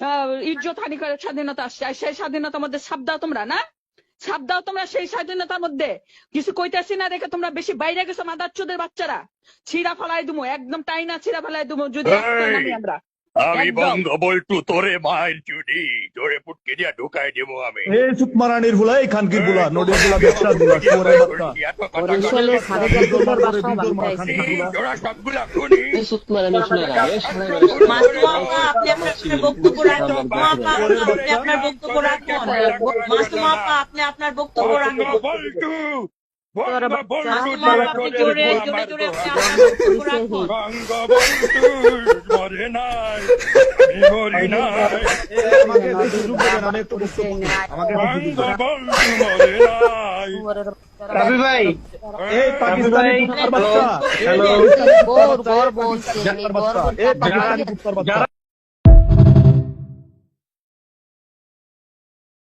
আহ, ইজ্জত হানি করে স্বাধীনতা আসছে আর সেই স্বাধীনতার মধ্যে সাপ দাও তোমরা না? সাপ দাও তোমরা সেই স্বাধীনতার মধ্যে। কিছু কইতেছি না দেখে তোমরা বেশি বাইরে গেছো মাদার চোদের বাচ্চারা। ছিঁড়া ফেলাই দুমো একদম টাইনা ছিঁড়া ফেলাই দুমো যদি আমরা। আমি একদম। বঙ্গবল্টু তোরে মায়ের চুরি। তোরে পুটকে দিয়া ঢুকাই দেবো আমি। এ সুকমারানির ভুলা এই খানকির ভুলা? নদীর ভুলা ব্যবসার ভুলা সোরে বাচ্চা বরিশালে সবগুলা খুনি আমি। শুনে এ মাসুমা আপনি আপনার বক্তব্য রাখুন। মাসুমা আপনি আপনার বক্তব্য রাখুন। মাসুমা আপনি আপনার বক্তব্য রাখুন। বঙ্গবল্টু রাবি ভাই এই পাকিস্তানি কুত্তার বাচ্চা হ্যালো বোর বোর বলছে এই পাকিস্তানি কুত্তার বাচ্চা